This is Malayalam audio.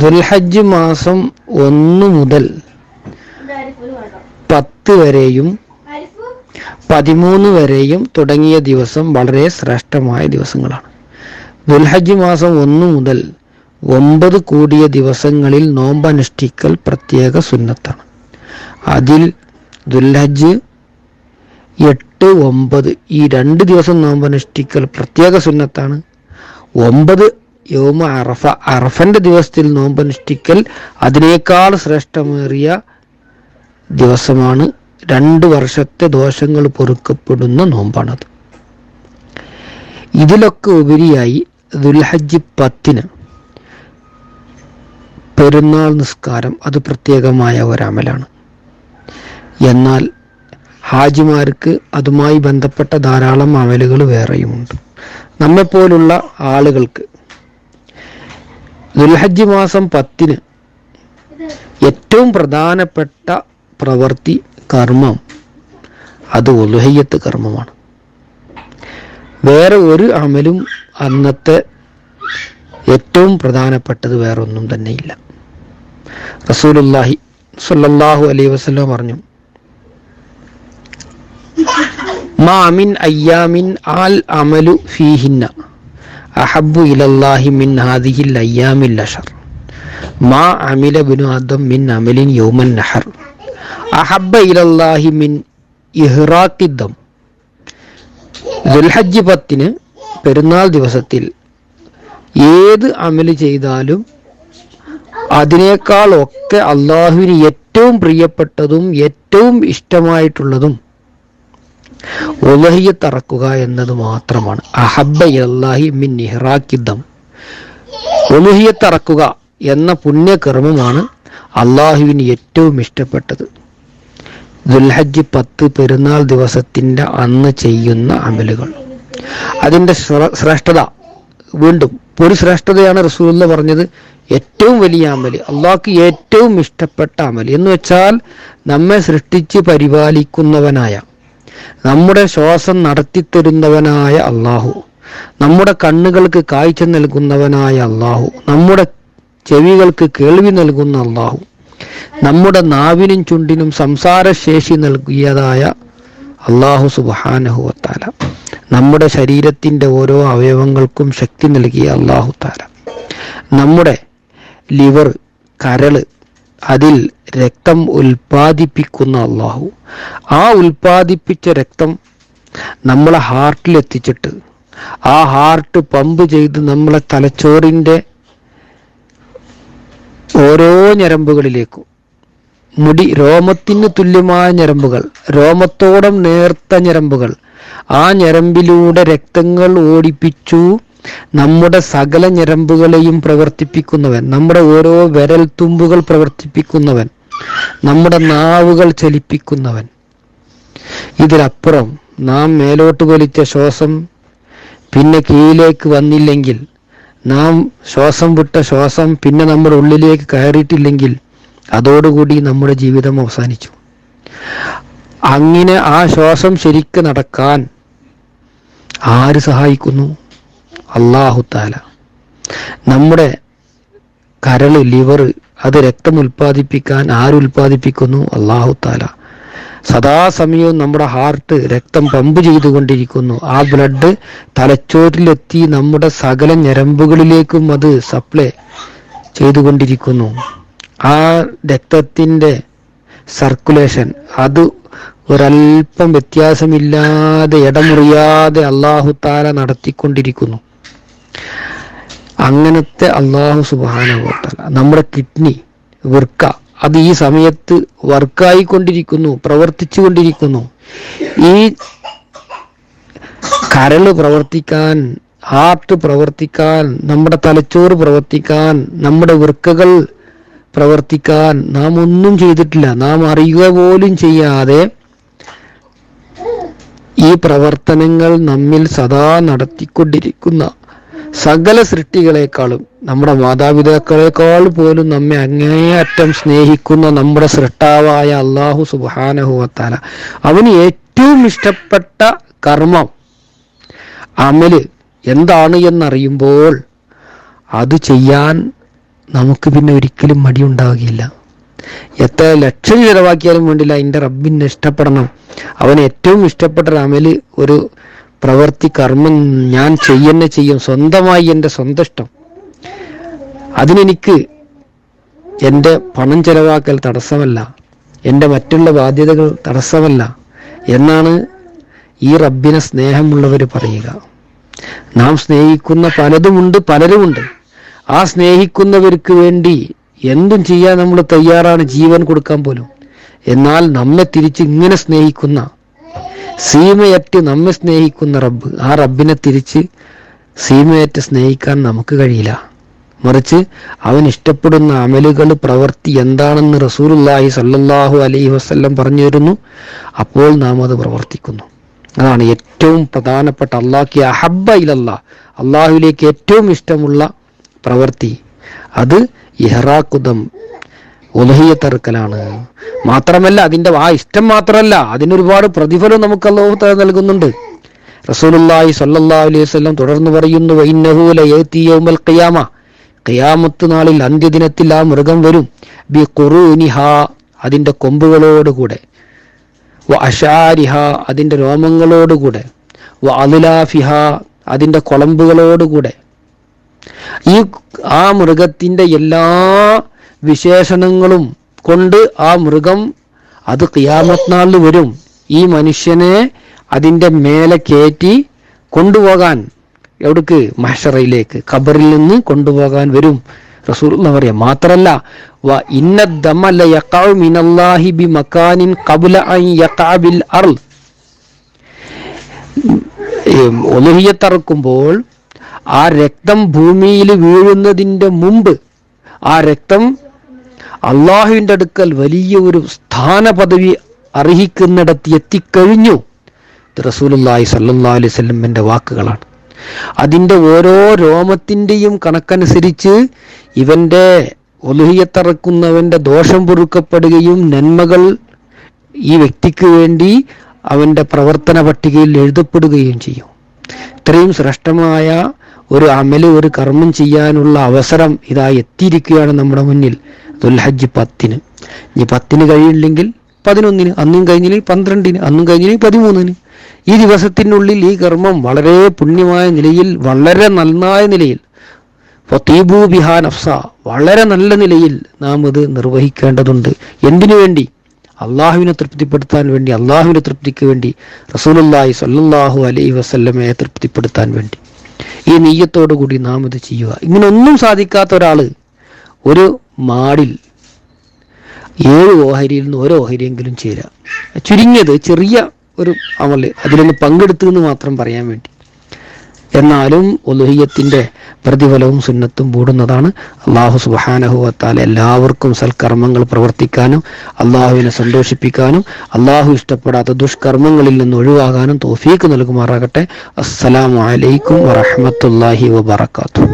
ദുൽഹജ്ജ് മാസം ഒന്ന് മുതൽ പത്ത് വരെയും പതിമൂന്ന് വരെയും തുടങ്ങിയ ദിവസം വളരെ ശ്രേഷ്ഠമായ ദിവസങ്ങളാണ്. ദുൽഹജ്ജ് മാസം ഒന്ന് മുതൽ ഒമ്പത് കൂടിയ ദിവസങ്ങളിൽ നോമ്പനുഷ്ഠിക്കൽ പ്രത്യേക സുന്നത്താണ്. അതിൽ ദുൽഹജ്ജ് എട്ട് ഒമ്പത് ഈ രണ്ട് ദിവസം നോമ്പനുഷ്ഠിക്കൽ പ്രത്യേക സുന്നത്താണ്. ഒമ്പത് യോമ അറഫ അറഫന്റെ ദിവസത്തിൽ നോമ്പനുഷ്ഠിക്കൽ അതിനേക്കാൾ ശ്രേഷ്ഠമേറിയ ദിവസമാണ്. രണ്ട് വർഷത്തെ ദോഷങ്ങൾ പൊറുക്കപ്പെടുന്ന നോമ്പാണത്. ഇതിലൊക്കെ ഉപരിയായി ദുൽഹജ്ജ് പത്തിന് പെരുന്നാൾ നിസ്കാരം അത് പ്രത്യേകമായ ഒരമലാണ്. എന്നാൽ ഹാജിമാർക്ക് അതുമായി ബന്ധപ്പെട്ട ധാരാളം അമലുകൾ വേറെയുമുണ്ട്. നമ്മെപ്പോലുള്ള ആളുകൾക്ക് ദുൽഹജ്ജ് മാസം പത്തിന് ഏറ്റവും പ്രധാനപ്പെട്ട പ്രവൃത്തി കർമ്മം അത് ഒലുഹയ്യത്ത് കർമ്മമാണ്. വേറെ ഒരു അമലും അന്നത്തെ ഏറ്റവും പ്രധാനപ്പെട്ടത് വേറൊന്നും തന്നെയില്ല. റസൂലുല്ലാഹി സല്ലാഹു അലൈ വസല്ലം പറഞ്ഞു മാമിൻ അയ്യാമിൻ ആൽ അമലു ഫീഹിന്ന. അഹബ്ബു ഇലല്ലാഹി മിൻ ഹാദിഹിൽ അയ്യാമിൽ അഷർ. മാ അമില ബിനു ആദം മിൻ അമലിൻ യൗമൻ നഹർ. അഹബ്ബ ഇലല്ലാഹി മിൻ ഇഹ്റാഖിദ്ദം ദുൽഹജ്ജ് പത്തിന് പെരുന്നാൾ ദിവസത്തിൽ ഏത് അമൽ ചെയ്താലും അതിനേക്കാളൊക്കെ അള്ളാഹുവിന് ഏറ്റവും പ്രിയപ്പെട്ടതും ഏറ്റവും ഇഷ്ടമായിട്ടുള്ളതും ഉലഹിയത്തറക്കുക എന്നത് മാത്രമാണ്. അഹബ്ബ അള്ളാഹി എന്ന പുണ്യകർമ്മമാണ് അള്ളാഹുവിന് ഏറ്റവും ഇഷ്ടപ്പെട്ടത്. ദുൽഹജ്ജ് പത്ത് പെരുന്നാൾ ദിവസത്തിന്റെ അന്ന് ചെയ്യുന്ന അമലുകൾ. അതിന്റെ ശ്രേഷ്ഠത വീണ്ടും ഒരു ശ്രേഷ്ഠതയാണ് റസൂൽ പറഞ്ഞത് ഏറ്റവും വലിയ അമൽ അള്ളാഹ്ക്ക് ഏറ്റവും ഇഷ്ടപ്പെട്ട അമൽ എന്ന് വെച്ചാൽ നമ്മെ സൃഷ്ടിച്ച് പരിപാലിക്കുന്നവനായ നമ്മുടെ ശ്വാസം നടത്തിത്തരുന്നവനായ അള്ളാഹു. നമ്മുടെ കണ്ണുകൾക്ക് കാഴ്ച നൽകുന്നവനായ അള്ളാഹു. നമ്മുടെ ചെവികൾക്ക് കേൾവി നൽകുന്ന അള്ളാഹു. നമ്മുടെ നാവിനും ചുണ്ടിനും സംസാരശേഷി നൽകിയതായ അള്ളാഹു സുബാനഹുവത്താല നമ്മുടെ ശരീരത്തിന്റെ ഓരോ അവയവങ്ങൾക്കും ശക്തി നൽകിയ അള്ളാഹു താല. നമ്മുടെ ലിവർ കരൾ അതിൽ രക്തം ഉൽപ്പാദിപ്പിക്കുന്ന അള്ളാഹു. ആ ഉൽപ്പാദിപ്പിച്ച രക്തം നമ്മളെ ഹാർട്ടിൽ എത്തിച്ചിട്ട് ആ ഹാർട്ട് പമ്പ് ചെയ്ത് നമ്മളെ തലച്ചോറിന്റെ ഓരോ ഞരമ്പുകളിലേക്കും മുടി രോമത്തിന് തുല്യമായ ഞരമ്പുകൾ രോമത്തോടം നേർത്ത ഞരമ്പുകൾ ആ ഞരമ്പിലൂടെ രക്തങ്ങൾ ഓടിപ്പിച്ചു നമ്മുടെ സകല ഞരമ്പുകളെയും പ്രവർത്തിപ്പിക്കുന്നവൻ നമ്മുടെ ഓരോ വിരൽ തുമ്പുകൾ പ്രവർത്തിപ്പിക്കുന്നവൻ നമ്മുടെ നാവുകൾ ചലിപ്പിക്കുന്നവൻ. ഇതിലപ്പുറം നാം മേലോട്ട് വലിച്ച ശ്വാസം പിന്നെ കീഴിലേക്ക് വന്നില്ലെങ്കിൽ നാം ശ്വാസം വിട്ട ശ്വാസം പിന്നെ നമ്മുടെ ഉള്ളിലേക്ക് കയറിയിട്ടില്ലെങ്കിൽ അതോടുകൂടി നമ്മുടെ ജീവിതം അവസാനിച്ചു. അങ്ങനെ ആ ശ്വാസം ശരിക്ക് നടക്കാൻ ആര് സഹായിക്കുന്നു? അള്ളാഹുത്താല നമ്മുടെ കരൾ ലിവർ അത് രക്തം ഉൽപ്പാദിപ്പിക്കാൻ ആരുൽപ്പാദിപ്പിക്കുന്നു അള്ളാഹുത്താല സദാസമയവും നമ്മുടെ ഹാർട്ട് രക്തം പമ്പ് ചെയ്തുകൊണ്ടിരിക്കുന്നു. ആ ബ്ലഡ് തലച്ചോറിലെത്തി നമ്മുടെ സകല ഞരമ്പുകളിലേക്കും അത് സപ്ലൈ ചെയ്തുകൊണ്ടിരിക്കുന്നു. ആ രക്തത്തിന്റെ സർക്കുലേഷൻ അത് ഒരല്പം വ്യത്യാസമില്ലാതെ ഇടമുറിയാതെ അള്ളാഹു താല നടത്തിക്കൊണ്ടിരിക്കുന്നു. അങ്ങനത്തെ അള്ളാഹു സുബാനുഭവത്തല നമ്മുടെ കിഡ്നി വൃക്ക അത് ഈ സമയത്ത് വർക്കായിക്കൊണ്ടിരിക്കുന്നു പ്രവർത്തിച്ചു കൊണ്ടിരിക്കുന്നു ഈ കരൾ പ്രവർത്തിക്കാൻ ഹാർട്ട് പ്രവർത്തിക്കാൻ നമ്മുടെ തലച്ചോറ് പ്രവർത്തിക്കാൻ നമ്മുടെ വൃക്കകൾ പ്രവർത്തിക്കാൻ നാം ഒന്നും ചെയ്തിട്ടില്ല. നാം അറിയുക പോലും ചെയ്യാതെ ഈ പ്രവർത്തനങ്ങൾ നമ്മിൽ സദാ നടത്തിക്കൊണ്ടിരിക്കുന്ന സകല സൃഷ്ടികളെക്കാളും നമ്മുടെ മാതാപിതാക്കളെക്കാൾ പോലും നമ്മെ അങ്ങേയറ്റം സ്നേഹിക്കുന്ന നമ്മുടെ സൃഷ്ടാവായ അള്ളാഹു സുബാനഹുവത്താല അവന് ഏറ്റവും ഇഷ്ടപ്പെട്ട കർമ്മം അമൽ എന്താണ് എന്നറിയുമ്പോൾ അത് ചെയ്യാൻ നമുക്ക് പിന്നെ ഒരിക്കലും മടിയുണ്ടാവുകയില്ല എത്ര ലക്ഷം ചിലവാക്കിയാലും വേണ്ടില്ല എന്റെ റബ്ബിനെ ഇഷ്ടപ്പെടണം. അവൻ ഏറ്റവും ഇഷ്ടപ്പെട്ട അമൽ ഒരു പ്രവൃത്തി കർമ്മം ഞാൻ ചെയ്യുന്ന ചെയ്യും. സ്വന്തമായി എന്റെ സ്വന്തം ഇഷ്ടം. അതിനെനിക്ക് എന്റെ പണം ചെലവാക്കൽ തടസ്സമല്ല. എന്റെ മറ്റുള്ള ബാധ്യതകൾ തടസ്സമല്ല എന്നാണ് ഈ റബ്ബിനെ സ്നേഹമുള്ളവർ പറയുക. നാം സ്നേഹിക്കുന്ന പലതുമുണ്ട് പലരുമുണ്ട്. ആ സ്നേഹിക്കുന്നവർക്ക് വേണ്ടി എന്തും ചെയ്യാൻ നമ്മൾ തയ്യാറാണ് ജീവൻ കൊടുക്കാൻ പോലും. എന്നാൽ നമ്മെ തിരിച്ച് ഇങ്ങനെ സ്നേഹിക്കുന്ന സീമയറ്റ് നമ്മെ സ്നേഹിക്കുന്ന റബ്ബ്. ആ റബ്ബിനെ തിരിച്ച് സീമയറ്റ് സ്നേഹിക്കാൻ നമുക്ക് കഴിയില്ല. മറിച്ച് അവൻ ഇഷ്ടപ്പെടുന്ന അമലുകൾ പ്രവർത്തി എന്താണെന്ന് റസൂലുല്ലാഹി സല്ലാഹു അലൈഹി വസല്ലം പറഞ്ഞു തരുന്നു. അപ്പോൾ നാം അത് പ്രവർത്തിക്കുന്നു. അതാണ് ഏറ്റവും പ്രധാനപ്പെട്ട അള്ളാഹ്ക്ക് അഹബ്ബ ഇലല്ലാ അള്ളാഹുവിലേക്ക് ഏറ്റവും ഇഷ്ടമുള്ള പ്രവൃത്തി. അത് ഇഹ്റാക്കുദം ഉലഹിയത്തറുക്കലാണ്. മാത്രമല്ല അതിന്റെ ആ ഇഷ്ടം മാത്രമല്ല അതിനൊരുപാട് പ്രതിഫലം നമുക്ക് അള്ളാഹു നൽകുന്നുണ്ട്. റസൂലുള്ളാഹി സ്വല്ലല്ലാഹു അലൈഹി വസല്ലം തുടർന്ന് പറയുന്നു വൈന്നഹു ലയതി യൗമൽ ഖിയാമ. ഖിയാമത്ത് നാളിൽ അന്ത്യദിനത്തിൽ ആ മൃഗം വരും. ബി ഖുറൂനിഹ അതിന്റെ കൊമ്പുകളോടുകൂടെ. വ അഷാരിഹ അതിന്റെ രോമങ്ങളോടുകൂടെ. വ അലുലാഫിഹ അതിന്റെ കൊളമ്പുകളോടുകൂടെ. ഈ ആ മൃഗത്തിന്റെ എല്ലാ വിശേഷണങ്ങളും കൊണ്ട് ആ മൃഗം അത് ഖിയാമത്ത് നാളിൽ വരും. ഈ മനുഷ്യനെ അതിന്റെ മേലെ കയറ്റി കൊണ്ടുപോകാൻ എവിടേക്ക്? മഹഷറയിലേക്ക് ഖബറിൽ നിന്ന് കൊണ്ടുപോകാൻ വരും. റസൂൽ പറയാം. മാത്രല്ല വ ഇന്ന ദമല ബി മക്കാനിൻ ഖബ്ല അൻ ഒലുഹിയത്തറക്കുമ്പോൾ ആ രക്തം ഭൂമിയിൽ വീഴുന്നതിന്റെ മുമ്പ് ആ രക്തം അള്ളാഹുവിന്റെ അടുക്കൽ വലിയ ഒരു സ്ഥാന പദവി അർഹിക്കുന്നിടത്ത് എത്തിക്കഴിഞ്ഞു. ഇത് സല്ലാ അലൈഹി സ്വലമിന്റെ വാക്കുകളാണ്. അതിന്റെ ഓരോ രോമത്തിന്റെയും കണക്കനുസരിച്ച് ഇവന്റെ ഒലുഹിയത്തറക്കുന്നവന്റെ ദോഷം പൊറുക്കപ്പെടുകയും നന്മകൾ ഈ വ്യക്തിക്ക് വേണ്ടി അവന്റെ പ്രവർത്തന പട്ടികയിൽ എഴുതപ്പെടുകയും ചെയ്യും. ഇത്രയും ശ്രേഷ്ഠമായ ഒരു അമൽ ഒരു കർമ്മം ചെയ്യാനുള്ള അവസരം ഇതാ എത്തിയിരിക്കുകയാണ് നമ്മുടെ മുന്നിൽ. ദുൽഹജ്ജ് പത്തിന്. ഇനി പത്തിന് കഴിയില്ലെങ്കിൽ പതിനൊന്നിന് അന്നും കഴിഞ്ഞില്ലെങ്കിൽ പന്ത്രണ്ടിന് അന്നും കഴിഞ്ഞില്ലെങ്കിൽ പതിമൂന്നിന്. ഈ ദിവസത്തിനുള്ളിൽ ഈ കർമ്മം വളരെ പുണ്യമായ നിലയിൽ വളരെ നന്നായ നിലയിൽ ബിഹാ നഫ്സ വളരെ നല്ല നിലയിൽ നാം ഇത് നിർവഹിക്കേണ്ടതുണ്ട്. എന്തിനു വേണ്ടി? അള്ളാഹുവിനെ തൃപ്തിപ്പെടുത്താൻ വേണ്ടി അള്ളാഹുവിനെ തൃപ്തിക്ക് വേണ്ടി റസൂലുള്ളാഹി സല്ലാഹു അലൈ വസല്ലമയെ തൃപ്തിപ്പെടുത്താൻ വേണ്ടി. ഈ നെയ്യത്തോടു കൂടി നാം ഇത് ചെയ്യുക. ഇങ്ങനെ ഒന്നും സാധിക്കാത്ത ഒരാൾ ഒരു മാടിൽ ഏഴ് ഓഹരിയിൽ നിന്ന് ഓരോ ഓഹരിയെങ്കിലും ചേരുക. ചുരുങ്ങിയത് ചെറിയ ഒരു അമൽ. അതിലൊന്ന് പങ്കെടുത്തു എന്ന് മാത്രം പറയാൻ വേണ്ടി. എന്നാലും ഒലുഹിയത്തിന്റെ പ്രതിഫലവും സുന്നത്തും കൂടുന്നതാണ്. അള്ളാഹു സുബാനഹുവത്താൽ എല്ലാവർക്കും സൽക്കർമ്മങ്ങൾ പ്രവർത്തിക്കാനും അള്ളാഹുവിനെ സന്തോഷിപ്പിക്കാനും അള്ളാഹു ഇഷ്ടപ്പെടാത്ത ദുഷ്കർമ്മങ്ങളിൽ നിന്ന് ഒഴിവാകാനും തോഫീക്ക് നൽകുമാറാകട്ടെ. അസ്സലാമു അലൈക്കും വറഹമത്തല്ലാഹി വബർക്കാത്തു